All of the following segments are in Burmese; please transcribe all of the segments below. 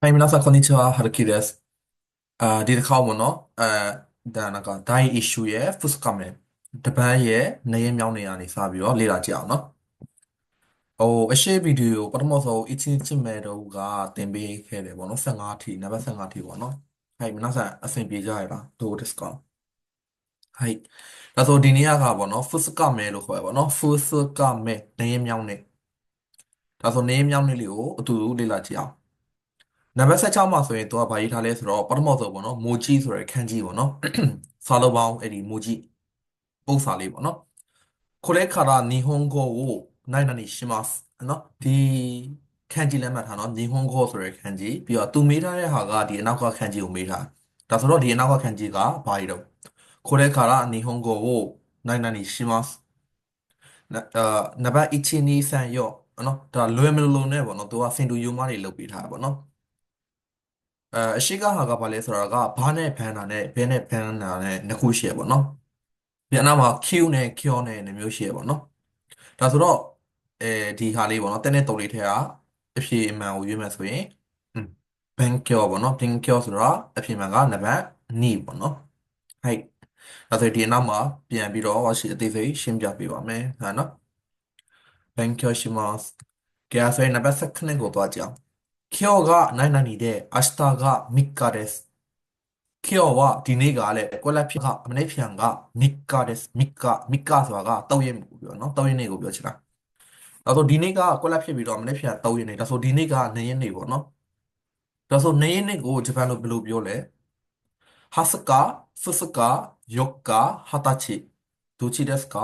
はい、皆さん、こんにちは。はるきです。あ、ဒီတစ်ခေါက်ပေါ့နော်အဲဒါနက die issue ရဲ့ first comment တပန်းရဲ့နေရင်မြောင်းနေရနေစပြီးတော့လေ့လာကြအောင်နော်ဟိုအရှိဗီဒီယိုပထမဆုံး一日မဲ့တော့ကတင်ပေးခဲ့တယ်ပေါ့နော်15အထိနံပါတ်15အထိပေါ့နော်はい皆さんအဆင်ပြေကြရလားどうですかはいဒါဆိုဒီနေ့ကပေါ့နော် first comment လို့ခေါ်ရပါတော့ first comment နေရင်မြောင်းနေဒါဆိုနေရင်မြောင်းနေလေးကိုအတူတူလေ့လာကြည့်အောင် နံပါတ်16မှာဆိုရင်သူကဘာရေးထားလဲဆိုတော့ပထမဆုံးပေါ့နော်မိုဂျီဆိုရယ်ခန်းကြီးပေါ့နော်စာလုံးပေါင်းအဲ့ဒီမိုဂျီပုံစာလေးပေါ့နော်これから日本語を何々しますနော်ဒီခန်းကြီးလက်မှတ်ထားနော်日本語ဆိုရယ်ခန်းကြီးပြီးတော့သူမေးထားတဲ့ဟာကဒီအနောက်ကခန်းကြီးကိုမေးထားဒါဆိုတော့ဒီအနောက်ကခန်းကြီးကဘာကြီးတော့これから日本語を何々しますနအာနံပါတ်1 2 3ရော့နော်ဒါလွယ်မလို့နဲ့ပေါ့နော်သူကစင်တူယူမတွေလုပ်ပေးထားတာပေါ့နော် အဲအရှိကဟာကဘာလဲဆိုတာကဘာနဲ့ဖန်တာနဲ့ဘဲနဲ့ဖန်တာနဲ့နှစ်ခုရှိရပေါ့နော်ဒီအနောက်မှာ Q နဲ့ Q နဲ့နှစ်မျိုးရှိရပေါ့နော်ဒါဆိုတော့အဲဒီဟာလေးပေါ့နော်တဲ့နဲ့တုံးလေးထဲကအဖြေအမှန်ကိုရွေးမယ်ဆိုရင်ဘန်ကျော်ပေါ့နော်ဘန်ကျော်ဆိုတော့အဖြေမှန်ကနံပါတ်2ပေါ့နော်ဟိုက်ဒါဆိုဒီအနောက်မှာပြန်ပြီးတော့ရှိအသေးစိတ်ရှင်းပြပေးပါမယ်ဟာနော်ဘန်ကျော်ရှိမတ်ကဲဆိုရင်နံပါတ်7ကိုသွားကြအောင် 今日が何々で、明日が3日です。今日はဒီနေ့ကလည်းကွက်လက်ဖြစ်ကမနေ့ပြန်က3日です3日3日ဆိုတာက3ရက်ကိုပြောနော်3ရက်နေ့ကိုပြောချင်တာဒါဆိုဒီနေ့ကကွက်လက်ဖြစ်ပြီးတော့မနေ့ပြန်3ရက်နေ့ဒါဆိုဒီနေ့က2ရက်နေ့ပေါ့နော်ဒါဆို2ရက်နေ့ကိုဂျပန်လိုဘယ်လိုပြောလဲ20日2日4日20日どっちですか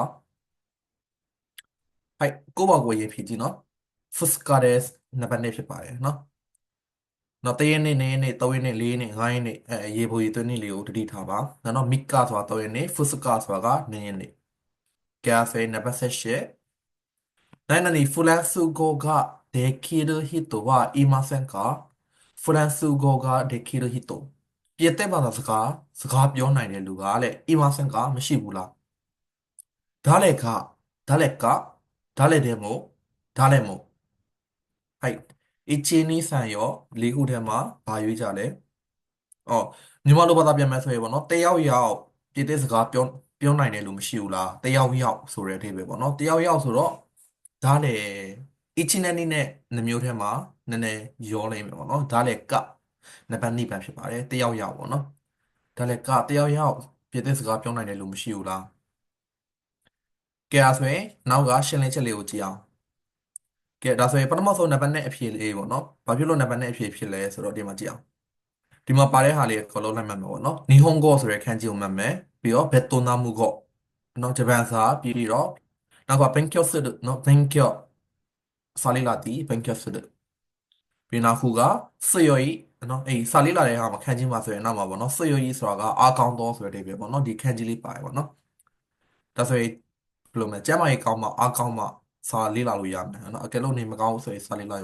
はいကိုယ့်ဘာကိုရေးဖြစ်ကြည့်နော်2日ですနံပါတ်2ဖြစ်ပါတယ်နော် နော်တရနေ့နေနေ့၃ရက်နေ့၄ရက်နေ့၅ရက်နေ့အဲရေဖိုရေသွင်းနေ့လေးကိုတတိထားပါနောက်တော့မိကဆိုတာ၃ရက်နေ့ဖုစကဆိုတာက၄ရက်နေ့ကဲဖေနံပါတ်၈နိုင်နနီဖူလန်စုကိုကဒေကီရဟီတိုဝါအီမဆန်ကာဖူလန်စုကိုကဒေကီရဟီတိုပြည့်တဲ့ဘာသာစကားစကားပြောနိုင်တဲ့လူကလေအီမဆန်ကာမရှိဘူးလားဒါလည်းကဒါလည်းကဒါလည်းတယ်မို့ဒါလည်းမို့ဟိုက် အချင်းနီးဆန်ရောလေးခုထဲမှာဘာရွေးကြလဲ။အော်မြန်မာလိုဘာသာပြန်မယ်ဆိုရင်ပေါ့နော်တယောက်ယောက်ပြည့်တဲ့စကားပြောပြောနိုင်တယ်လို့မရှိဘူးလား။တယောက်ယောက်ဆိုတဲ့အဓိပ္ပာယ်ပေါ့နော်။တယောက်ယောက်ဆိုတော့ဒါလည်းအချင်းနဲ့နီးနဲ့နှမျိုးထဲမှာနည်းနည်းရောလိမ့်မယ်ပေါ့နော်။ဒါလည်းကနံပါတ်2ပဲဖြစ်ပါတယ်။တယောက်ယောက်ပေါ့နော်။ဒါလည်းကတယောက်ယောက်ပြည့်တဲ့စကားပြောနိုင်တယ်လို့မရှိဘူးလား။ကဲအဲ့ဆိုရင်နောက်ကရှင်းလင်းချက်လေးကိုကြည့်အောင် ကဲဒါဆိုရင်ပထမဆုံးနံပါတ်နဲ့အဖြေလေးပေါ့နော်ဘာဖြစ်လို့နံပါတ်နဲ့အဖြေဖြစ်လဲဆိုတော့ဒီမှာကြည့်အောင်ဒီမှာပါတဲ့ဟာလေးကိုလုံးလိုက်မှတ်မယ်ပေါ့နော်နီဟွန်ဂိုဆိုတဲ့ခန်းကြီးကိုမှတ်မယ်ပြီးတော့ဘက်တိုနာမူဂိုနော်ဂျပန်စာပြီးတော့နောက်ကဘန်ကျော့စစ်နော်ဘန်ကျော့စာလေးလာတီဘန်ကျော့စစ်ပြီးနောက်ခုကဆွေယော်ဤနော်အေးစာလေးလာတဲ့ဟာမှာခန်းကြီးမှာဆိုရင်နောက်မှာပေါ့နော်ဆွေယော်ဤဆိုတာကအာကောင်းသောဆိုတဲ့အိဗယ်ပေါ့နော်ဒီခန်းကြီးလေးပါတယ်ပေါ့နော်ဒါဆိုရင်ဘယ်လိုလဲကျမ်းမာရေးကောင်းမှအာကောင်းမှ စာလေ့လာလို့ရမယ်နော်အကယ်လို့နေမကောင်းဆိုရင်စာလေ့လာ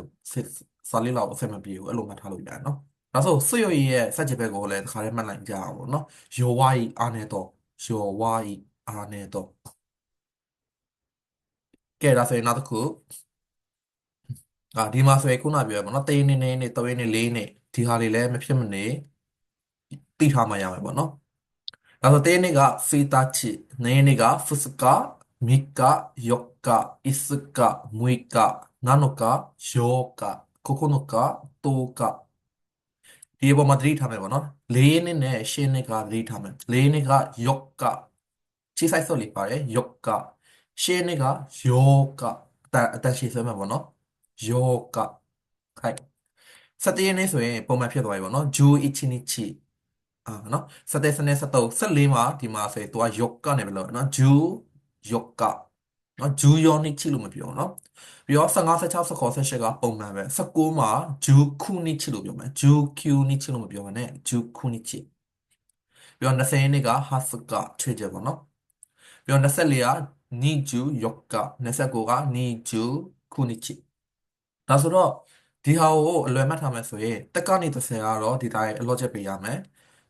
စာလေ့လာဖို့အဆင်မပြေဘူးအဲ့လိုမှတ်ထားလို့ရတယ်နော်ဒါဆိုဆွေရည်ရဲ့စက်ချပဲကိုလည်းတစ်ခါတည်းမှတ်လိုက်ကြအောင်ပေါ့နော်ယောဝါဤအာနေတော့ယောဝါဤအာနေတော့ကဲဒါဆိုရင်နောက်တစ်ခုအာဒီမှာဆိုရင်ခုနပြောရပါတော့တေးနေနေနေတဝင်းနေလေးနေဒီဟာလေးလည်းမဖြစ်မနေသိထားမှရမယ်ပေါ့နော်ဒါဆိုတေးနေကဖီတာချီနေနေကဖုစကာ3日、4日、5日、6日、7日、8日、9日、10日ဒီအပေါ်မှာသတိထားမယ်ပေါ့နော်၄နှစ်နဲ့၈နှစ်ကသတိထားမယ်၄နှစ်ကယော့ကချိဆိုင်စောလေးပါတယ်ယော့က၈နှစ်ကယောကအတအတရှိဆွဲမှာပေါ့နော်ယောကခိုင်၁၇နှစ်ဆိုရင်ပုံမှန်ဖြစ်သွားပြီပေါ့နော်ဂျူအီချီနီချီအာနော်၁၇စနေ၁၃၁၄မှာဒီမှာဆိုရင်သူကယောကနေပဲလို့နော်ဂျူယောက နော်ဂျူယောနိချီလို့မပြောနော်ပြီးတော့15 16 19 18ကပုံမှန်ပဲ19မှာဂျူခုနိချီလို့ပြောမယ်ဂျူကျူနိချီလို့မပြောဘဲနဲ့ဂျူခုနိချီပြီးတော့20နှစ်ကဟာစကချွေကြပေါ့နော်ပြီးတော့24ကနီဂျူယောက29ကနီဂျူခုနိချီဒါဆိုတော့ဒီဟာကိုအလွယ်မှတ်ထားမယ်ဆိုရင်တက်ကနေ30ကတော့ဒီတိုင်းအလော့ချက်ပေးရမယ်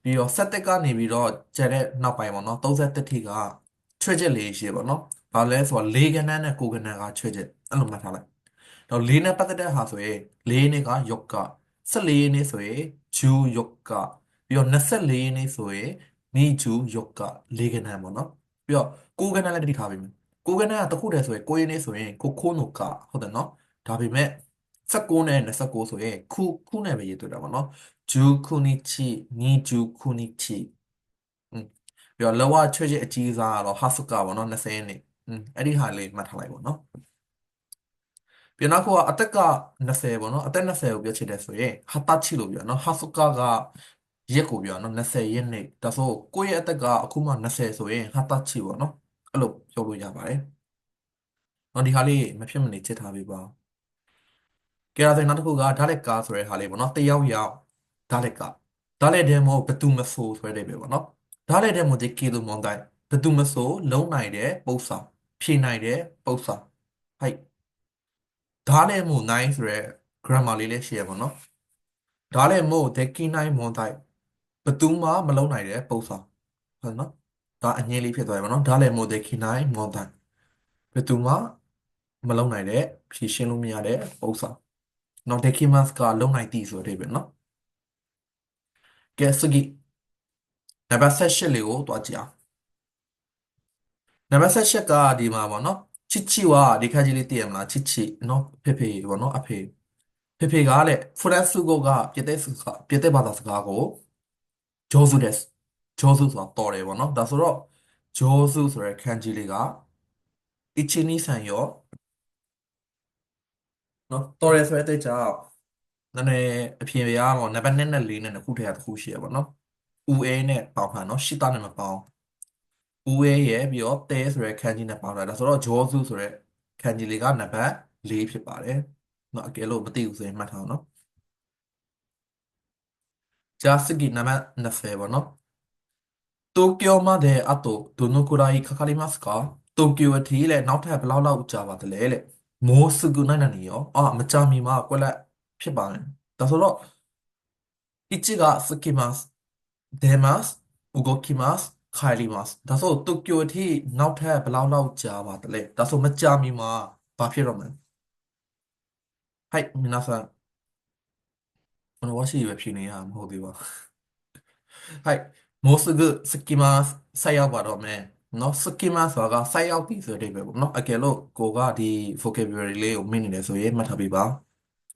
ပြီးတော့ဆက်တက်ကနေပြီးတော့ကျန်တဲ့နောက်ပိုင်းပေါ့နော်30တိကချွဲချက်လေးရှိပါတော့။ ဘာလဲဆိုတော့လေကဏ္ဍနဲ့ကိုကဏ္ဍကချွဲချက်အဲ့လိုမှတ်ထားလိုက်တော့လေနဲ့ပတ်သက်တဲ့ဟာဆိုရင်လေးနှစ်ကယောက14ရက်နေ့ဆိုရင်ဂျူးယောကပြီးတော့24ရက်နေ့ဆိုရင်နီဂျူးယောကလေကဏ္ဍပေါ့နော်ပြီးတော့ကိုကဏ္ဍလည်းတတိထားပေးမယ်ကိုကဏ္ဍကတခုတည်းဆိုရင်ကိုရင်းနေ့ဆိုရင်ကိုခိုးနုကဟုတ်တယ်နော်ဒါပေမဲ့19နဲ့29ဆိုရင်ခုခုနဲ့ပဲရေးတွေ့တာပေါ့နော်ဂျူးခုနီချီနီဂျူးခုနီချီပြီးတော့လောကချွဲချက်အကြီးစားကတော့ဟာဆုကပေါ့နော်20ရက်နေ့ အဲ့ဒီဟာလေးမှတ်ထားလိုက်ပေါ့နော်ပြန်နောက်ခုကအသက်က20ပေါ့နော်အသက်20ကိုပြောချင်တယ်ဆိုရင်ဟာတာချီလို့ပြောနော်ဟာစုကာကရက်ကိုပြောနော်20ရက်နေ့ဒါဆိုကိုယ့်ရဲ့အသက်ကအခုမှ20ဆိုရင်ဟာတာချီပေါ့နော်အဲ့လိုပြောလို့ရပါတယ်နော်ဒီဟာလေးမဖြစ်မနေချစ်ထားပေးပါကဲဒါဆိုရင်နောက်တစ်ခုကဓာတ်လက်ကာဆိုတဲ့ဟာလေးပေါ့နော်တယောက်ယောက်ဓာတ်လက်ကာဓာတ်လက်တဲ့မို့ဘယ်သူမဆိုဆိုတဲ့ပဲပေါ့နော်ဓာတ်လက်တဲ့မို့ဒီကီလိုမွန်တိုင်းဘယ်သူမဆိုလုံးနိုင်တဲ့ပု္ပ္ပာ ဖြေနိုင်တဲ့ပု္ပ္ပာဟိုက်ဓာတ်နဲ့မို့9ဆိုရဲ grammar လေးလည်းရှိရပါတော့ဓာတ်နဲ့မို့ the key 9 mon type ဘယ်သူမှမလုံးနိုင်တဲ့ပုံစံဟုတ်နော်ဒါအငြင်းလေးဖြစ်သွားပြီပေါ့နော်ဓာတ်နဲ့မို့ the key 9 mon type ဘယ်သူမှမလုံးနိုင်တဲ့ဖြည့်ရှင်းလို့မရတဲ့ပုံစံနော် the key mask ကလုံးနိုင်သည်ဆိုတဲ့အဓိပ္ပာယ်နော်ကဲစကိနံပါတ်18လေးကိုတွားကြည့်အောင် နံပါတ်18ကဒီမှာပေါ့နော်ချစ်ချီဝါဒီခါကြီးလေးသိရမလားချစ်ချီနော်ဖေဖေပေါ့နော်အဖေဖေဖေကလည်းဖရန်စုကိုကပြတဲ့စကားပြတဲ့ဘာသာစကားကိုဂျောစုဒက်ဂျောစုဆိုတာတော်တယ်ပေါ့နော်ဒါဆိုတော့ဂျောစုဆိုတဲ့ခန်းကြီးလေးကအီချီနီဆန်ရောနော်တော်တယ်ဆိုတဲ့အကြောင်းနည်းနည်းအဖြေရတော့နံပါတ်2နဲ့4နဲ့တစ်ခုတည်းတစ်ခုရှိရပါတော့ဦးအေးနဲ့ပေါင်းထားနော်ရှစ်သားနဲ့မပေါင်း ဦးဝဲရဲ့ပြီးတော့တဲဆိုတဲ့ခန်းကြီးနဲ့ပေါင်းတာဒါဆိုတော့ဂျောစုဆိုတဲ့ခန်းကြီးလေးကနံပါတ်4ဖြစ်ပါတယ်เนาะအကယ်လို့မသိဘူးဆိုရင်မှတ်ထားအောင်เนาะじゃあ次နံပါတ်20ပေါ့เนาะ東京まであとどのくらいかかりますか東京အထိလေနောက်ထပ်ဘယ်လောက်လောက်ကြာပါသလဲလေမိုးすぐနိုင်နေရောအာမကြာမီမှာကွက်လက်ဖြစ်ပါတယ်ဒါဆိုတော့1がつきます出ます動きます ခါလီမတ်စ်ဒါဆိုတိုကျိုအထိနောက်ထပ်ဘယ်လောက်လောက်ကြာပါတလဲဒါဆိုမကြာမီမှာဘာဖြစ်တော့မလဲဟိုက်မနာဆာဘယ်လိုဝါရှိပဲဖြစ်နေရမဟုတ်သေးပါဟိုက်မောစဂစကီမတ်ဆက်ရောက်ပါတော့မယ်နော်စကီမတ်ဆိုတာကဆက်ရောက်ပြီဆိုတဲ့ပဲပေါ့နော်အကယ်လို့ကိုကဒီ vocabulary လေးကိုမင်းနေတယ်ဆိုရင်မှတ်ထားပြီးပါ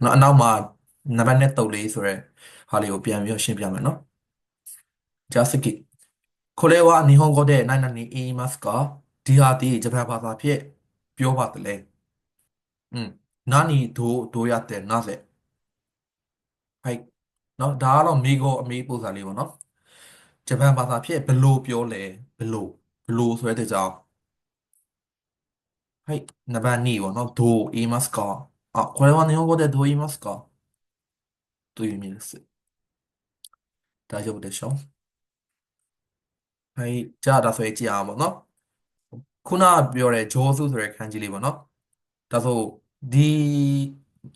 နော်အနောက်မှာနံပါတ်နဲ့တုတ်လေးဆိုရဲဟာလေးကိုပြန်ပြီးရှင်းပြမယ်နော် just skip これは日本語で何々言いますか ?DRD ジャパンバーうん。何とどうやってなぜ？はい。はい。နံどう言いますか？あこれは日本語でどう言いますか？という意味です。大丈夫でしょ？ ဟဲ့ကြာဒါဆိုရင်ကြည့်အောင်ပေါ့နော်ခုနပြောတဲ့ဂျောစုဆိုတဲ့ခန်းကြီးလေးပေါ့နော်ဒါဆိုဒီ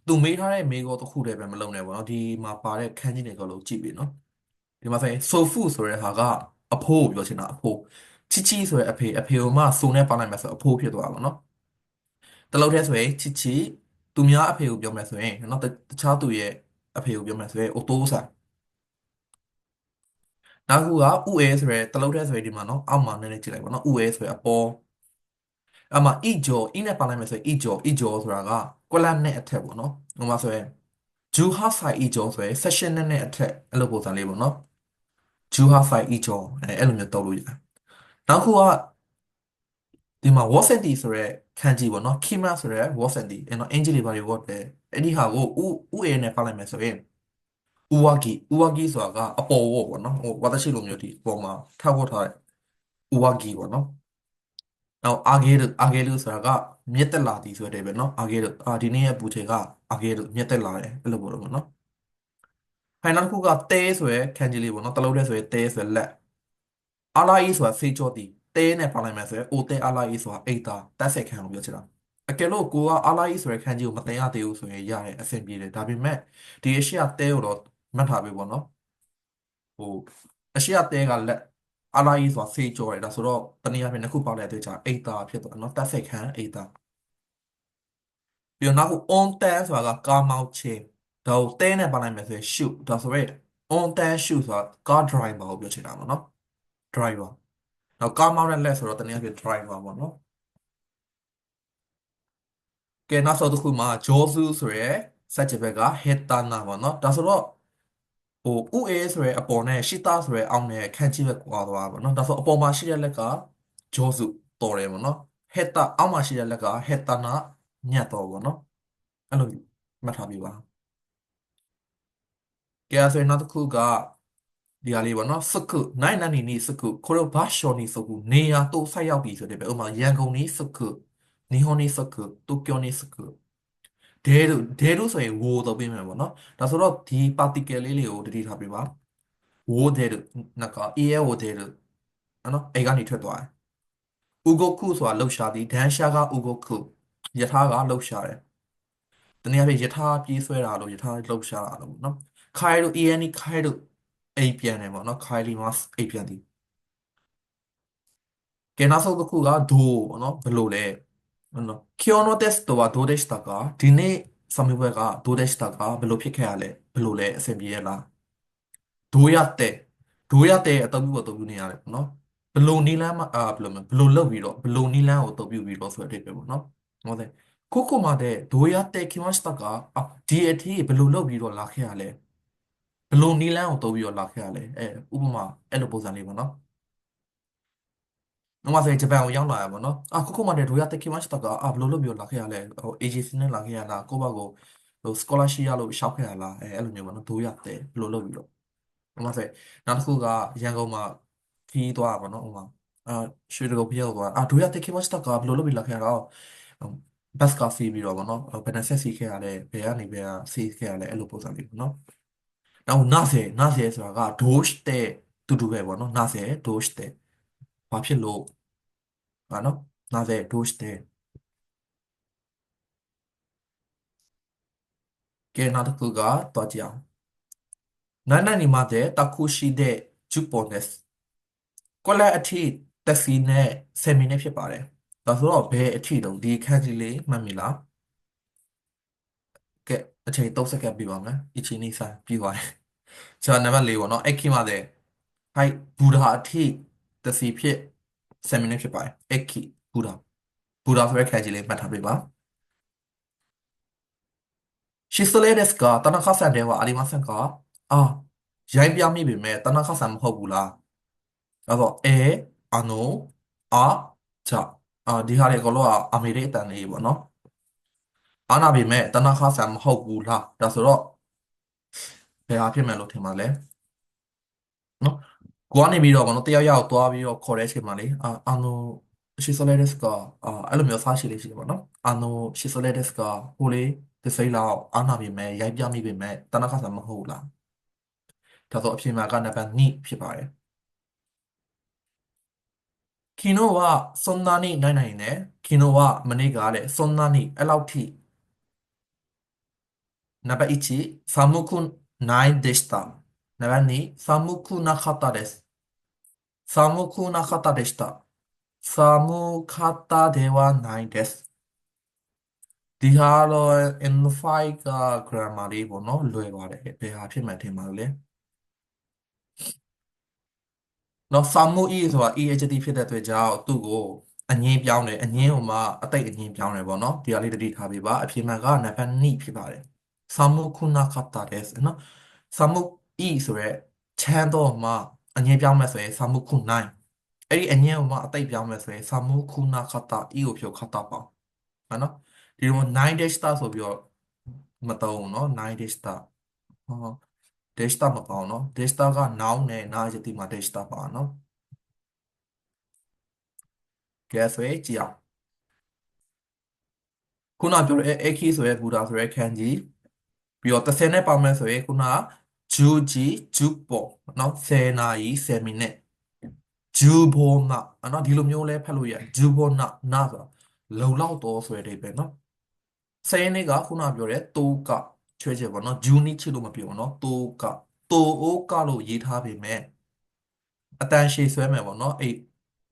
သူမေးထားတဲ့မေးခေါ်တစ်ခုတည်းပဲမလုံးနဲ့ပေါ့နော်ဒီမှာပါတဲ့ခန်းကြီးတွေကိုလုံးကြည့်ပြီနော်ဒီမှာဆိုရင် so food ဆိုတဲ့ဟာကအဖိုးပြောချင်တာအဖိုးချီချီဆိုတဲ့အဖေအဖေကမှစုံနဲ့ပါလိုက်မယ်ဆိုအဖိုးဖြစ်သွားတာပေါ့နော်တလုံးတည်းဆိုရင်ချီချီသူများအဖေကိုပြောမယ်ဆိုရင်နော်တခြားသူရဲ့အဖေကိုပြောမယ်ဆိုရင်အိုတိုးဆိုင် နောက်ခုကဥအဲဆိုတဲ့တလုံးတည်းဆိုရင်ဒီမှာနော်အောက်မှာနည်းနည်းကြည့်လိုက်ပါနော်ဥအဲဆိုရင်အပေါ်အမှ i ကျော် i နဲ့ပါလိုက်မယ်ဆိုရင် i ကျော် i ကျော်ဆိုတာကကွက်လတ်နဲ့အထက်ပေါ့နော်ဟိုမှာဆိုရင်ဂျူဟာဆိုင် i ကျော်ဆိုရင် session နဲ့နဲ့အထက်အဲ့လိုပုံစံလေးပေါ့နော်ဂျူဟာဆိုင် i ကျော်အဲအဲ့လိုမျိုးတောက်လို့ရတယ်နောက်ခုကဒီမှာ wasn't ဆိုရဲခန်းကြီးပေါ့နော် kima ဆိုရဲ wasn't အဲ့တော့ angel တွေဘာတွေ what တယ်အဲ့ဒီဟာကိုဥဥအေနဲ့ပါလိုက်မယ်ဆိုရင် ဥဝကီဥဝကီဆိုတာကအပေါ်ဝပေါ့နော်ဟိုဝါသရှိလိုမျိုးဒီအပေါ်မှာထပ်ဖို့ထားတဲ့ဥဝကီပေါ့နော်နောက်အာဂေရုအာဂေရုဆိုတာကမြက်တက်လာသည်ဆိုတဲ့ပဲနော်အာဂေရုအာဒီနေ့ရဲ့ပူချိန်ကအာဂေရုမြက်တက်လာတယ်အဲ့လိုပေါ့လို့ပေါ့နော်ဖိုင်နောက်တစ်ခုကတဲဆိုရယ်ခန်ဂျီလီပေါ့နော်တလုံးတဲ့ဆိုရယ်တဲဆိုရယ်လက်အာလာအီဆိုတာစေးကြောသည်တဲနဲ့ပါလိုက်မယ်ဆိုရယ်အိုတဲအာလာအီဆိုတာအိတ်သားတက်ဆက်ခံလို့ပြောချင်တာအကယ်လို့ကိုကအာလာအီဆိုရယ်ခန်ဂျီကိုမတင်ရသေးဘူးဆိုရင်ရတယ်အဆင်ပြေတယ်ဒါပေမဲ့ဒီအရှိကတဲကိုတော့ မှတ်ထားပေးပေါ့နော်ဟိုအရှိအသေးကလက်အာလာကြီးဆိုတာစေးကြောတယ်ဒါဆိုတော့တနည်းအားဖြင့်နှစ်ခုပေါက်တဲ့အတွက်ကြာအိတ်တာဖြစ်သွားနော်တက်ဆက်ခံအိတ်တာပြီးတော့နောက်ခု on tan ဆိုတာကကာမောက်ချင်းဒါကိုတဲနဲ့ပါလိုက်မယ်ဆိုရင် shoot ဒါဆိုရင် on tan shoot ဆိုတာ car driver ကိုပြောချင်တာပေါ့နော် driver နောက်ကာမောက်နဲ့လက်ဆိုတော့တနည်းအားဖြင့် driver ပေါ့နော်ကဲနောက်ဆုံးတစ်ခုမှာ Jozu ဆိုရယ်စัจချဘက်က Hetana ပေါ့နော်ဒါဆိုတော့ ဟိုဥအေဆိုရဲအပေါ်နဲ့ရှီတာဆိုရဲအောက်နဲ့ခန့်ချိဘက်ကွာသွားပါပေါ့နော်ဒါဆိုအပေါ်မှာရှိတဲ့လက်က Josu တော်တယ်ပေါ့နော် Heta အောက်မှာရှိတဲ့လက်က Hetana ညတ်တော်ပေါ့နော်အဲ့လိုမှတ်ထားပြီးပါကဲအဲ့ဆိုရင်နောက်တစ်ခုကဒီဟာလေးပေါ့နော်စကုနိုင်နန်နီနီစကုကိုရိုဘာရှော်နီစကုနေရာတို့ဆိုက်ရောက်ပြီဆိုတဲ့ပဲဥပမာရန်ကုန်နီစကုနီဟွန်နီစကုတိုကျိုနီစကု ဒဲတို့ဒဲတို့ဆိုရင်ဝိုတော့ပြင်မယ်ပေါ့နော်ဒါဆိုတော့ဒီ particle လေးလေးကိုတတိထားပြပါဝိုဒဲတို့နက e ရဲ့ဝိုဒဲတို့နော်အဲ့ကနေထွက်သွားတယ်ဥဂုခုဆိုတာလှုပ်ရှားသည်ဒန်ရှာကဥဂုခုယထာကလှုပ်ရှားတယ်တနည်းအားဖြင့်ယထာပြေးဆွဲတာလို့ယထာလှုပ်ရှားတာလို့နော်ခိုင်တို့ e နီခိုင်တို့အိပ်ပြန်တယ်ပေါ့နော်ခိုင်လီမတ်အိပ်ပြန်သည်ကဲနောက်ဆုံးတစ်ခုကဒိုပေါ့နော်ဘယ်လိုလဲ နော်キョノテストはどうでしたかဒီနေ့ဆာမီဘွဲကどうでしたかဘယ်လိုဖြစ်ခဲ့ရလဲဘယ်လိုလဲအဆင်ပြေရလားဒိုရတဲ့ဒိုရတဲ့အတုံးပြုအတုံးပြုနေရတယ်ပေါ့နော်ဘယ်လိုနီလန်းမှာအာဘယ်လိုမလဲဘယ်လိုလုပ်ပြီးတော့ဘယ်လိုနီလန်းကိုအတုံးပြုပြီးတော့ဆိုတဲ့အဓိပ္ပာယ်ပေါ့နော်ဟုတ်တယ်ကိုကိုမှာတဲ့ဒိုရတဲ့キましたかあဒီအထိဘယ်လိုလုပ်ပြီးတော့လာခဲ့ရလဲဘယ်လိုနီလန်းကိုတုံးပြီးတော့လာခဲ့ရလဲအဲဥပမာအဲ့လိုပုံစံလေးပေါ့နော်။ နောက်မှဆိုရင်ဂျပန်ကိုရောက်လာရပါတော့။အာခုခုမှတည်းဒိုရတက်ခိမချတာကအာဘယ်လိုလုပ်ပြီးတော့လာခဲ့ရလဲ။ဟို agency နဲ့လာခဲ့ရလား။ကိုယ့်ဘက်ကိုဟို scholarship ရလို့ရှောက်ခဲ့ရလား။အဲအဲ့လိုမျိုးပေါ့နော်။ဒိုရတက်ဘယ်လိုလုပ်ပြီးတော့။နောက်မှဆိုရင်နောက်တစ်ခုကရန်ကုန်မှာခီးသွားပါတော့။ဟိုမှာအာရွှေတကုတ်ပြောက်သွား။အာဒိုရတက်ခိမချတာကဘယ်လိုလုပ်ပြီးလာခဲ့ရတော့ဘတ်ကစီးပြီးတော့ဗောနော်ဘယ်နှဆက်စီးခဲ့ရလဲဘယ်ကနေဘယ်ကစီးခဲ့ရလဲအဲ့လိုပုံစံလေးပေါ့နော်နောက်နာစေနာစေဆိုတာကဒိုးတဲ့တူတူပဲဗောနော်နာစေဒိုးတဲ့ ဘာဖြစ်လို့ဟာနော်နာစေဒိုးတဲ့ကဲနောက်တစ်ခုကတော့ကြည့်အောင်နာနာနီမာတဲ့တခုရှိတဲ့ဂျူပေါ်နက်ကိုလာအထိတက်စီနဲ့ဆယ်မီနဲ့ဖြစ်ပါတယ်ဒါဆိုတော့ဘယ်အထိတုံးဒီခန်းကြီးလေးမှတ်မိလားကဲအချိန်3စက္ကန့်ပြပါမယ်အချိန်လေးဆိုင်ပြီးသွားတယ်ကျွန်တော်နံပါတ်4ပေါ့နော်အဲ့ခိမှာတဲ့ဟိုက်ဘူဒါအထိ သစီဖြစ်7မိနစ်ဖြစ်ပါတယ်အခိဘူတာဘူတာဆိုတဲ့ခက်ကြီးလေးမှတ်ထားပေးပါရှစ်စလဲဒက်စကတနခါဆန်တဲ့ဝါအလီမဆန်ကအာရိုင်းပြမိပေမဲ့တနခါဆန်မဟုတ်ဘူးလားအဲ့တော့အဲအနိုအာချာအာဒီဟာတွေအကုန်လုံးကအမေရိကန်တွေပေါ့နော်အာနာပေမဲ့တနခါဆန်မဟုတ်ဘူးလားဒါဆိုတော့ဘယ်ဟာဖြစ်မယ်လို့ထင်ပါလဲနော် ကိုကနေပြီးတော့ကောနော်တယောက်ယောက်သွားပြီးတော့ခေါ်တဲ့အချိန်မှာလေအာအာနိုရှီဆိုလက်ဒက်စ်ကအာအဲ့လိုမျိုးစားရှိလေးရှိတယ်ပေါ့နော်အာနိုရှီဆိုလက်ဒက်စ်ကဟိုလေဒီစိလောက်အာနာပြင်မဲ့ရိုက်ပြမိပြင်မဲ့တနခါဆန်မဟုတ်လားဒါဆိုအပြင်မှာကနံပါတ်2ဖြစ်ပါတယ်ခီနိုကစွန်နာနီနိုင်နိုင်တယ်ခီနိုကမနေ့ကလည်းစွန်နာနီအဲ့လောက်ထိနံပါတ်1ဖာမုခုနိုင်ဒေစတာနံပါတ်2ဖာမုခုနခတာဒက်စ် 寒くなかったでした。寒かったではないです。ဒီဟာတော့ N5 က grammar လေးပေါ့နော်လွယ်ပါတယ်ဘယ်ဟာဖြစ်မှန်းထင်ပါလဲနော် samu e ဆိုတာ e adjective ဖြစ်တဲ့အတွက်ကြောင့်သူ့ကိုအငင်းပြောင်းတယ်အငင်းဟိုမှာအတိတ်အငင်းပြောင်းတယ်ပေါ့နော်ဒီဟာလေးတတိထားပေးပါအဖြစ်မှန်ကနံပါတ်2ဖြစ်ပါတယ် samu kunakata ですနော် samu e ဆိုရဲချမ်းတော့မှာ အငင်းပြောင်းမယ်ဆိုရင် samu kunai အဲ့ဒီအငင်းဟိုမှာအတိတ်ပြောင်းမယ်ဆိုရင် samu kunakata e ကိုဖြုတ်ခတ်တာပေါ့ဟုတ်နော်ဒီလို9 dash တာဆိုပြီးတော့မတုံးဘူးနော်9 dash တာဟော data မပါအောင်နော် data က noun နဲ့နာယတိမှာ data ပါနော်ကဲဆိုရင်ကြည့်အောင်ခုနပြောတဲ့ aki ဆိုရဲဘူတာဆိုရဲခန်းကြီးပြီးတော့30နဲ့ပေါင်းမယ်ဆိုရင်ခုန ဂျူဂျီဂျူပေါ်နော်10နာရီ10မိနစ်ဂျူဘောနာနော်ဒီလိုမျိုးလဲဖတ်လို့ရဂျူဘောနာနာဆိုလုံလောက်တော့ဆိုတဲ့အိပဲနော်10ရက်နေ့ကခုနပြောတဲ့တိုးကချွဲချက်ပေါ့နော်ဂျူနီချစ်လို့မပြောဘူးနော်တိုးကတိုအိုကလို့ရေးထားပေမဲ့အတန်ရှည်ဆွဲမယ်ပေါ့နော်အဲ့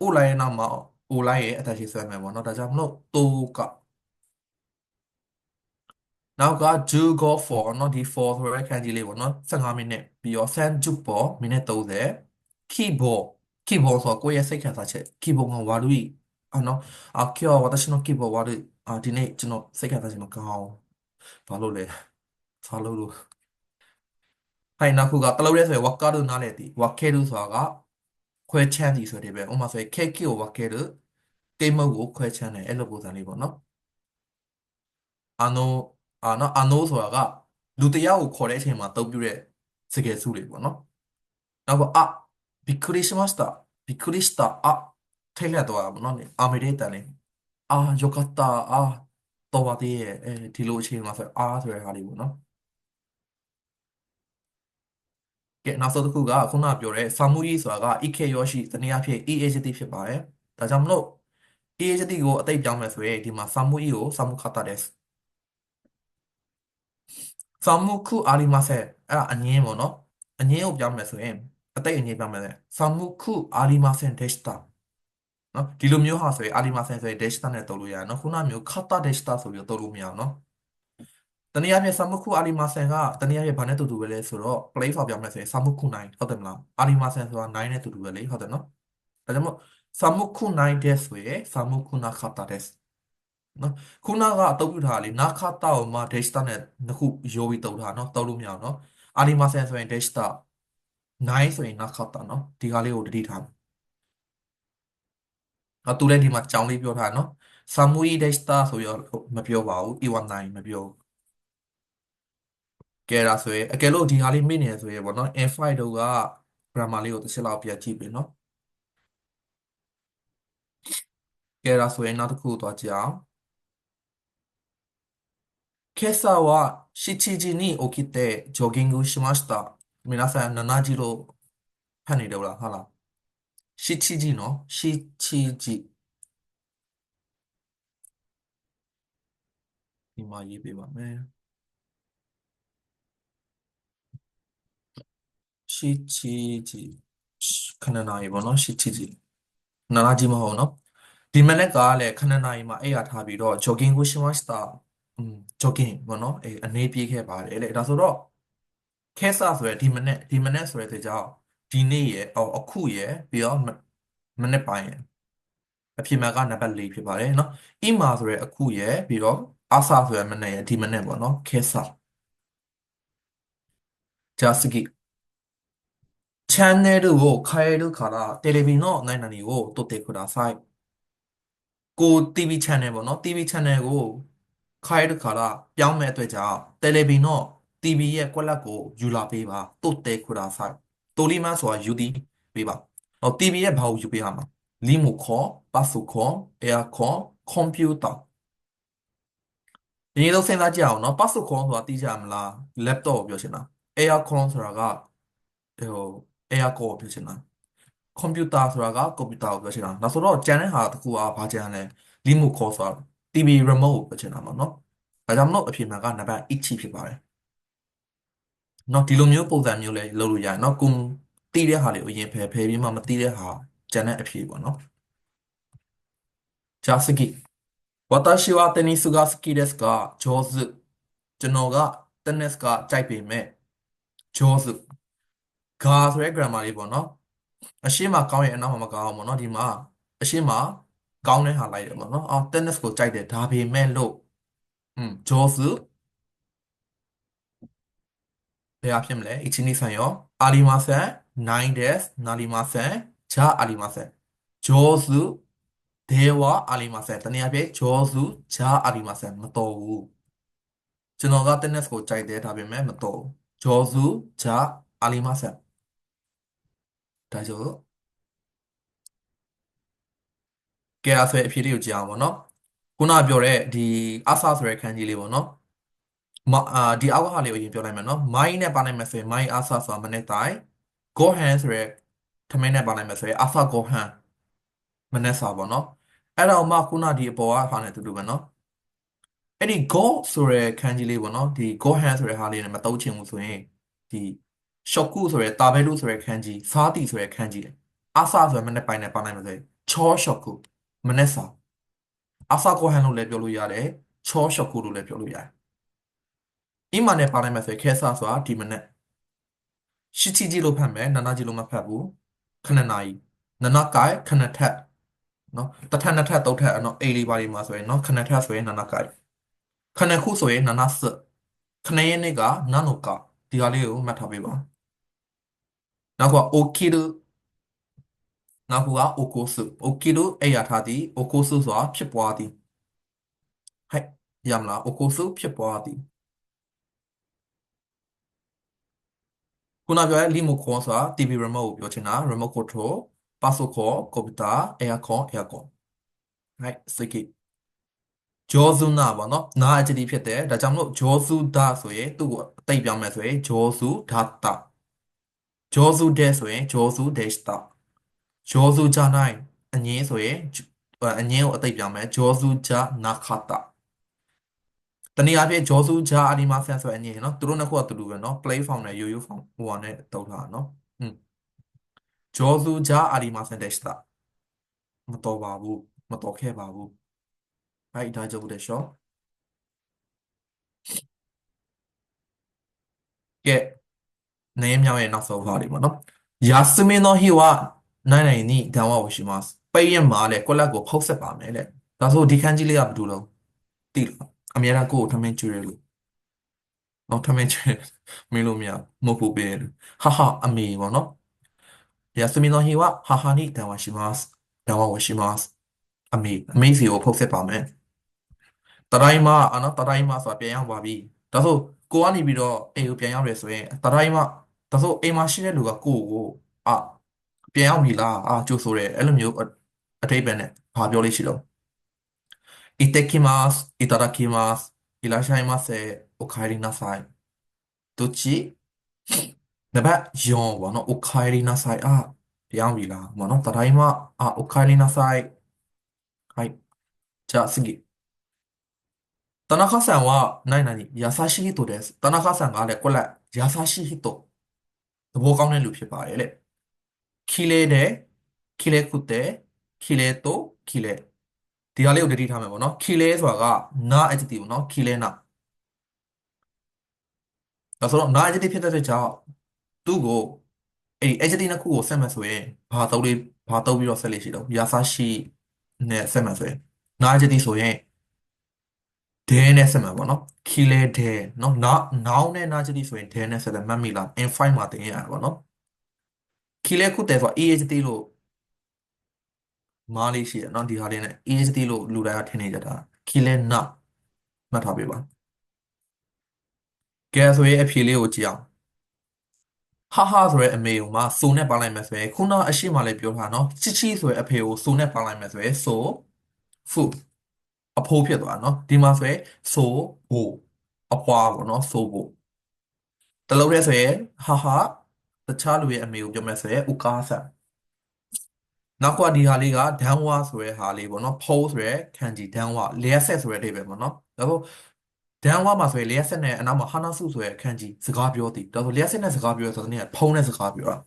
အိုလိုက်ရဲ့နောက်မှာအိုလိုက်ရဲ့အတန်ရှည်ဆွဲမယ်ပေါ့နော်ဒါကြောင့်မလို့တိုးက နောက်က do go for เนาะဒီ for ဆိုတဲ့ခန်းကြီးလေးပေါ့เนาะ15မိနစ်ပြီးတော့ send to ပေါ့မိနစ်30 keyboard keyboard ဆိုကိုယ့်ရဲ့စိတ်ခံစားချက် keyboard ကဝါလူကြီးအနော်အကျော်私の keyboard ဝါလူအဒီနေ့ကျွန်တော်စိတ်ခံစားချက်မကောင်းဘာလို့လဲဘာလို့လို့ဟိုင်နောက်ခုကတလုံးလဲဆိုရင် worker လို့နားလဲတည် worker လို့ဆိုတာကခွဲချမ်းစီဆိုတဲ့ပဲဥပမာဆိုရင် cake ကို worker လို့ game mode ကိုခွဲချမ်းတယ်အဲ့လိုပုံစံလေးပေါ့နော်အနော် အာနော်အာနိုးဆိုတာကလူတယောက်ကိုခေါ်တဲ့အချိန်မှာအသုံးပြုတဲ့စကားစုတွေပေါ့နော်နောက်ပေါ့အဘီခရစ်မတ်စတာဘီခရစ်တာအထိုင်လာတော့ပေါ့နော်အာမေဒေတန်လေအာယောကတာအာတော်ပါသေးရဲ့အဲဒီလိုအချိန်မှာဆိုအာဆိုတဲ့ဟာလေးပေါ့နော်ကဲနောက်ဆုံးတစ်ခုကခုနပြောတဲ့စာမှုကြီးဆိုတာက IK ရောရှိတနည်းအားဖြင့် EACT ဖြစ်ပါတယ်ဒါကြောင့်မလို့ EACT ကိုအသိပြောင်းမယ်ဆိုရင်ဒီမှာစာမှုကြီးကိုစာမှုခတ်တာတဲ့ ဆာမူခုအာလီမာဆဲအဲ့ဒါအငင်းပေါ့နော်အငင်းကိုပြောင်းမယ်ဆိုရင်အတိတ်အငင်းပြောင်းမယ်ဆိုဆာမူခုအာလီမာဆန်ဒက်စတာနော်ဒီလိုမျိုးဟာဆိုရင်အာလီမာဆန်ဆိုရင်ဒက်စတာနဲ့တုံးလို့ရတယ်နော်ခုနမျိုးခတာဒက်စတာဆိုပြီးတုံးလို့မရအောင်နော်တနည်းအားဖြင့်ဆာမုခုအာလီမာဆန်ကတနည်းအားဖြင့်ဘာနဲ့တူတူပဲလဲဆိုတော့ play ဖောက်ပြောင်းမယ်ဆိုရင်ဆာမုခု9ဟုတ်တယ်မလားအာလီမာဆန်ဆိုတာ9နဲ့တူတူပဲလေဟုတ်တယ်နော်ဒါကြောင့်မို့ဆာမုခု9တဲ့ဆိုရင်ဆာမုခုနာခတာတဲ့ နော်ခုနကအတုပ်ပြထားလေနာခတာကိုမှ data နဲ့နှစ်ခုရိုးပြီးတုပ်ထားနော်တုပ်လို့မရအောင်နော်အာလီမာဆန်ဆိုရင် data 9ဆိုရင်နာခတာနော်ဒီဟာလေးကိုတတိထားနော်သူလည်းဒီမှာကြောင်းလေးပြောထားနော်ဆာမူအီ data ဆိုရောမပြောပါဘူး E19 မပြောဘူးကဲဒါဆိုရင်အကယ်လို့ဒီဟာလေးမေ့နေရဆိုရင်ပေါ့နော် N5 တို့က grammar လေးကိုတစ်ချက်လောက်ပြန်ကြည့်ပြီနော်ကဲဒါဆိုရင်နောက်တစ်ခုသွားကြည့်အောင် 今朝は7時に起きてジョギングしました。皆さん7時パニルだか。7時の？7時。今指はね。7時。かなないもの7時。7時もほの。ディメネカーレカナナイマエアタビロジョギングしました。jogging ပေါ့နော်အဲအနေပြေးခဲ့ပါတယ်လေဒါဆိုတော့ခဲဆဆိုရဒီမနေ့ဒီမနေ့ဆိုရတဲ့ကြောင့်ဒီနေ့ရအော်အခုရပြီးတော့မနေ့ပိုင်းရအဖြစ်မှန်ကနံပါတ်၄ဖြစ်ပါတယ်နော်အီမာဆိုရအခုရပြီးတော့အာဆာဆိုရမနေ့ရဒီမနေ့ပေါ့နော်ခဲဆဂျာစကီ channel ကို変えるからテレビの何々を撮ってくださいကို TV channel ပေါ့နော် TV channel ကို ခိုင်းတဲ့ခါလာပြောင်းမဲ့အတွက်ကြောင့်တယ်လီဗီနော TV ရဲ့ကွက်လက်ကိုယူလာပေးပါတုတ်တဲခူတာဆိုင်တိုလီမန်ဆိုတာယူသည်ပေးပါဟော TV ရဲ့ဘာကိုယူပေးရမှာလီမိုခေါ်ပတ်စုခေါ်အဲယာခေါ်ကွန်ပျူတာဒီလိုစဉ်းစားကြည့်အောင်နော်ပတ်စုခေါ်ဆိုတာသိကြမလား laptop ကိုပြောချင်တာအဲယာခေါ်ဆိုတာကဟိုအဲယာခေါ်ကိုပြောချင်တာကွန်ပျူတာဆိုတာကကွန်ပျူတာကိုပြောချင်တာနောက်ဆိုတော့ကျန်တဲ့ဟာတစ်ခုကဘာကျန်လဲလီမိုခေါ်ဆိုတာ TV remote ကိုပြောချင်တာပေါ့နော်ဒါကြောင့်မလို့အဖြစ်မှန်ကနံပါတ်1ဖြစ်ပါတယ်နော်ဒီလိုမျိုးပုံစံမျိုးလေးလုပ်လို့ရတယ်နော်ကိုတီးတဲ့ဟာလေးကိုအရင်ဖယ်ဖယ်ပြီးမှမတီးတဲ့ဟာကျန်တဲ့အဖြစ်ပေါ့နော်じゃあ次私はテニスが好きですが上手ကျွန်တော်က tennis ကကြိုက်ပေမဲ့上手ဂါဆိုတဲ့ grammar လေးပေါ့နော်အရှိမကောင်းရင်အနောက်မှာမကောင်းအောင်ပေါ့နော်ဒီမှာအရှိမ ကောင်းတဲ့ဟာလိုက်တယ်ပေါ့နော်အော်တက်နစ်ကိုကြိုက်တယ်ဒါပေမဲ့လို့อืมဂျော့ဖ်ဘယ်အဖြစ်မလဲအချင်းနီဆန်ရောအာလီမာဆန်9 dash နာလီမာဆန်ဂျာအာလီမာဆန်ဂျော့ဖ်ဒေဝါအာလီမာဆန်တနည်းအားဖြင့်ဂျော့ဖ်ဂျာအာလီမာဆန်မတော်ဘူးကျွန်တော်ကတက်နစ်ကိုကြိုက်တယ်ဒါပေမဲ့မတော်ဘူးဂျော့ဖ်ဂျာအာလီမာဆန်ဒါကြောင့် ကဲအဲ့ဆိုအဖြေလေးကိုကြည့်အောင်ပေါ့နော်ခုနပြောတဲ့ဒီအဆာဆိုတဲ့ခန်းကြီးလေးပေါ့နော်မအာဒီအောက်ဟာလေးကိုအရင်ပြောလိုက်မယ်နော်မိုင်းနဲ့ပါလိုက်မယ်ဆိုရင်မိုင်းအဆာဆိုတာမနေ့တိုင်း go hand ဆိုတဲ့ထမင်းနဲ့ပါလိုက်မယ်ဆိုရင်အဆာ go hand မနေ့စာပေါ့နော်အဲ့တော့မှခုနဒီအပေါ်ကဟာနဲ့တူတူပဲနော်အဲ့ဒီ go ဆိုတဲ့ခန်းကြီးလေးပေါ့နော်ဒီ go hand ဆိုတဲ့ဟာလေးနဲ့မတုံးချင်ဘူးဆိုရင်ဒီ shokku ဆိုတဲ့တာဘဲလူဆိုတဲ့ခန်းကြီးဖာတီဆိုတဲ့ခန်းကြီးအဆာဆိုတဲ့မနေ့ပိုင်းနဲ့ပါလိုက်မယ်ဆိုရင်ချော shokku မနေ့စာအဖာကိုဟန်လို့လည်းပြောလို့ရတယ်ချောရှော့ကူလို့လည်းပြောလို့ရတယ်အိမ်မှာနဲ့ပါလိုက်မယ်ဆိုရင်ခဲစားဆိုတာဒီမနေ့ရှိချီကြီးလို့ဖတ်မယ်နာနာကြီးလို့မဖတ်ဘူးခဏနာရီနာနာကိုင်ခဏထက်နော်တစ်ထက်နှစ်ထက်သုံးထက်နော်အေးလေးပါလေးမှာဆိုရင်နော်ခဏထက်ဆိုရင်နာနာကိုင်ခဏခုဆိုရင်နာနာစခဏရဲ့နေ့ကနာနိုကဒီဟာလေးကိုမှတ်ထားပေးပါနောက်ကအိုကီ ရူနောက်ခုကအိုကိုစုအိုကီရူအဲ့ရထားသည်အိုကိုစုဆိုတာဖြစ်ပွားသည်ဟဲ့ရမလားအိုကိုစုဖြစ်ပွားသည်ခုနပြောတဲ့ remote control ဆိုတာ TV remote ကိုပြောချင်တာ remote control password call computer aircon aircon ဟဲ့စိတ်ကိဂျောဇူနာပေါ့နော်နာအကြတိဖြစ်တယ်ဒါကြောင့်မလို့ဂျောဇူဒါဆိုရင်သူ့ကိုအတိတ်ပြောင်းမယ်ဆိုရင်ဂျောဇူဒါတာဂျောဇူဒဲဆိုရင်ဂျောဇူဒက်တာ ဂျောဆူဂျာနိုင်အငင်းဆိုရင်အငင်းကိုအသိပြောင်းမယ်ဂျောဆူဂျာနာခတာတနည်းအားဖြင့်ဂျောဆူဂျာအနီမာဆန်ဆိုအငင်းနော်သူတို့နှစ်ခုကတူတူပဲနော် play form နဲ့ yoyo form ဟိုဟာနဲ့တုံးထားနော်อืมဂျောဆူဂျာအနီမာဆန်တက်စတာမတော်ပါဘူးမတော်ခဲ့ပါဘူးအဲ့ဒါကြောင့်တဲ့ရှော့ကဲနည်းမြောင်ရဲ့နောက်ဆုံးဟာတွေပေါ့နော်ယာစမင်သောဟိဝ 日は何々に電話をしますပိတ်ရက်မှာလေကိုလက်ကိုဖုတ်ဆက်ပါမယ်လေဒါဆိုဒီခန်းကြီးလေးကဘာလို့လဲတိလားအများအားကိုယ်ထမင်းကျွေးရလို့တော့ထမင်းကျွေးမင်းလို့မရမဟုတ်ဘူးပဲဟာဟာအမေပေါ့နော်休みの日は母に電話します電話をしますအမေအမေစီကိုဖုတ်ဆက်ပါမယ်တတိုင်းမအာနော်တတိုင်းမဆိုတာပြန်ရောက်ပါပြီဒါဆိုကိုကနေပြီးတော့အိမ်ကိုပြန်ရောက်ရဆိုရင်တတိုင်းမဒါဆိုအိမ်မှာရှိတဲ့လူကကိုယ့်ကိုအာ ပြန်ရောက်ပြီလားအာကြိုဆိုတယ်အဲ့လိုမျိုးအအထိပ္ပယ်နဲ့ဘာပြောလို့ရှိတော့行ってきますいただきますいらっしゃいませお帰りなさいどっちတပတ်ယောဘောနော်お帰りなさいအာပြန်ရောက်ပြီလားဘောနော်တတိုင်းမအာお帰りなさいはいじゃあ次田中さんは何々優しい人です。田中さんがလည်းကိုလက်優しい人သဘောကောင်းတဲ့လူဖြစ်ပါတယ်လေ kilede kile kute kile to kile ဒီဟာလေးကိုတတိထားမယ်ပေါ့နော် kile ဆိုတာက na adjective ပေါ့နော် kile na ဒါဆိုတော့ na adjective ဖြစ်တဲ့ကြောင့်သူ့ကိုအဲ့ဒီ adjective နှစ်ခုကိုဆက်မှတ်ဆိုရင်ဘာသုံးလေးဘာသုံးပြီးတော့ဆက်လေးရှိတော့ရာစာရှိနဲ့ဆက်မှတ်ဆိုရင် na adjective ဆိုရင် de နဲ့ဆက်မှတ်ပေါ့နော် kile de နော် na noun နဲ့ na adjective ဆိုရင် de နဲ့ဆက်တယ်မှတ်မိလား in 5မှာသင်ရတာပေါ့နော် ခီလဲခုတဲဆို EHT လို့မားလေးရှိတယ်နော်ဒီဟာလေးနဲ့ EHT လို့လူတိုင်းကထင်နေကြတာခီလဲနာမှတ်ထားပေးပါကဲဆိုရင်အဖြေလေးကိုကြည့်အောင်ဟာဟာဆိုရဲအမေကိုမှဆိုနဲ့ပါလိုက်မယ်ဆိုရင်ခုနအရှိမလေးပြောထားနော်ချီချီဆိုရဲအဖေကိုဆိုနဲ့ပါလိုက်မယ်ဆိုရင်ဆိုဖူအဖိုးဖြစ်သွားနော်ဒီမှာဆိုရင်ဆိုဘိုအဖွာပေါ့နော်ဆိုဘိုတလုံးရဲဆိုရင်ဟာဟာ တခြားလူရဲ့အမေကိုပြောမယ်ဆိုရင်ဥကားဆန်နောက်ကဒီဟာလေးကဒန်ဝါဆိုရဲဟာလေးပေါ့နော်ဖိုးဆိုရဲခန်ဂျီဒန်ဝါလျက်ဆက်ဆိုရဲအဓိပ္ပာယ်ပေါ့နော်ဒါဆိုဒန်ဝါမှာဆိုရင်လျက်ဆက်နဲ့အနောက်မှာဟာနာစုဆိုရဲခန်ဂျီစကားပြောသည်ဒါဆိုလျက်ဆက်နဲ့စကားပြောဆိုတဲ့နေ့ကဖုံးနဲ့စကားပြောတာ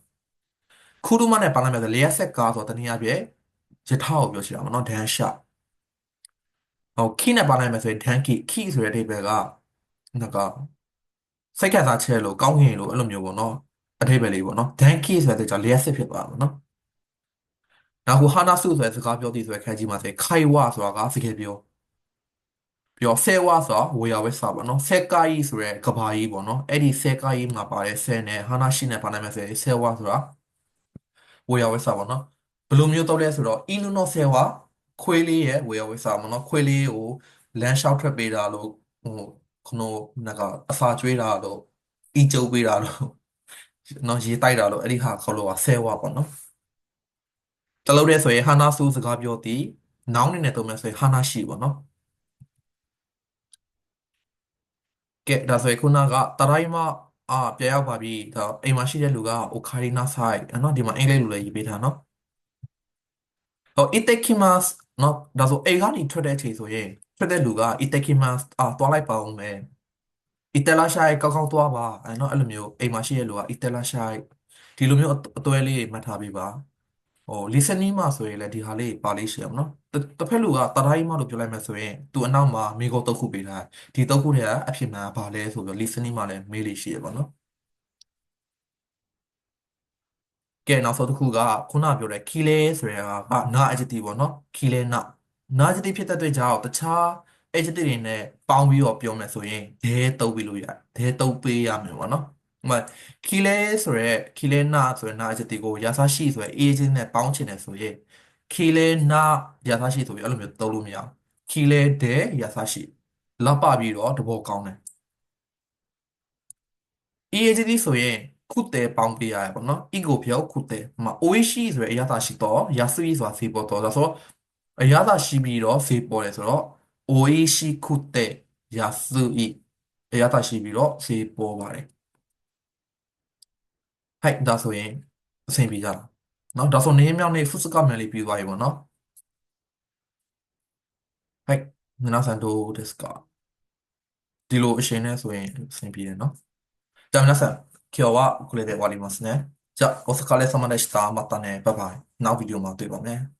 ခုတုမနဲ့ပါလိုက်မယ်ဆိုလျက်ဆက်ကားဆိုတဲ့နေ့အပြည့်ယထာကိုပြောချင်တာပေါ့နော်ဒန်ရှာဟိုခိနဲ့ပါလိုက်မယ်ဆိုရင်ဒန်ခိခိဆိုတဲ့အဓိပ္ပာယ်ကငါကစိတ်ကစားချဲလို့ကောင်းကင်လို့အဲ့လိုမျိုးပေါ့နော် အဓိပ္ပာယ်လေးပေါ့နော်ဒန်ခိဆိုတဲ့ကြောင့်လျက်စစ်ဖြစ်သွားတာပေါ့နော်နောက်ဟိုဟာနာစုဆိုတဲ့စကားပြောသည်ဆိုတဲ့ခန်းကြီးမှာဆိုရင်ခိုင်ဝဆိုတာကစကားပြောပြီးတော့ဆဲဝါဆိုတာဝေယဝဲစာပေါ့နော်ဆဲကာယီဆိုတဲ့ကဘာကြီးပေါ့နော်အဲ့ဒီဆဲကာယီမှာပါတဲ့ဆဲနဲ့ဟာနာရှိနဲ့ပါနိုင်မယ်ဆိုရင်ဆဲဝါဆိုတာဝေယဝဲစာပေါ့နော်ဘယ်လိုမျိုးတော့လဲဆိုတော့အီနုနောဆဲဝါခွေးလေးရဲ့ဝေယဝဲစာပေါ့နော်ခွေးလေးကိုလမ်းလျှောက်ထွက်ပေးတာလို့ဟိုခနိုနကအစာကျွေးတာလို့အီကျုပ်ပေးတာလို့ နော်ရေတိုက်တာလို့အဲ့ဒီဟာခေါ်လို့ကဆဲဝါပေါ့နော်တလုံးတည်းဆိုရင်ဟာနာစုစကားပြောသည်နောင်းနေနဲ့သုံးမယ်ဆိုရင်ဟာနာရှိပေါ့နော်ကဲဒါဆိုရင်ခုနကတရိုင်းမအာပြန်ရောက်ပါပြီဒါအိမ်မှာရှိတဲ့လူကအိုကာရီနာဆိုင်နော်ဒီမှာအင်္ဂလိပ်လိုလည်းရေးပေးထားနော်ဟို itekimas နော်ဒါဆိုအိမ်ကနေထွက်တဲ့အချိန်ဆိုရင်ထွက်တဲ့လူက itekimas အာသွားလိုက်ပါဦးမယ် itela shai ကောင်းကောင်းသွားပါအဲနော်အဲ့လိုမျိုးအိမ်မှာရှိတဲ့လူက itela shai ဒီလိုမျိုးအသွဲလေးမှတ်ထားပေးပါဟို listening မှာဆိုရင်လည်းဒီဟာလေးပါလေးရှိရမှာနော်တစ်တစ်ဖက်လူကတတိုင်းမှလို့ပြောလိုက်မယ်ဆိုရင်သူအနောက်မှာမိကုတ်တုတ်ခုပေးထားတယ်ဒီတုတ်ခုတွေကအဖြစ်မှန်ဘာလဲဆိုပြီး listening မှာလည်းမေးလို့ရှိရပါနော်ကဲနောက်ဆုံးတစ်ခုကခုနပြောတဲ့ kile ဆိုတဲ့ဟာကနာ adjective ပေါ့နော် kile နာနာ adjective ဖြစ်တဲ့အတွက်ကြောင့်တခြား adjective တွေနဲ့ပေါင်းပြီးတော့ပြောမယ်ဆိုရင်ဒဲတုပ်ပြီးလို့ရတယ်ဒဲတုပ်ပေးရမယ်ပေါ့နော်ဥပမာ kile ဆိုရဲ kile နာဆိုရဲနာ adjective ကိုယာစာရှိဆိုရဲ agent နဲ့ပေါင်းချင်တယ်ဆိုရင် kile နာယာစာရှိဆိုပြီးအဲ့လိုမျိုးသုံးလို့မရဘူး kile ဒဲယာစာရှိလောက်ပပြီးတော့တဘောကောင်းတယ် EAGD ဆိုရင်ခုတဲပေါင်းပေးရတယ်ပေါ့နော် ego ပြောခုတဲဟိုမှာ oishi ဆိုတဲ့အရသာရှိတော့ yasui ဆိုတာဈေးပေါ်တော့ဒါဆိုတော့အရသာရှိပြီးတော့ဈေးပေါ်တယ်ဆိုတော့ 美味しくて安い、優しいしびろ、せ。い。ぽうばれ。はい、だそういん、せんびじゃなတာ။နော်ဒါဆိုနေမြောင်နေ။はい。みなさんどうですか？ディローしねရှင်။じゃあなさん今日はこれで終わりますね。じゃあお疲れ様でした。またね。バイバイ。なビデオ待ってばね。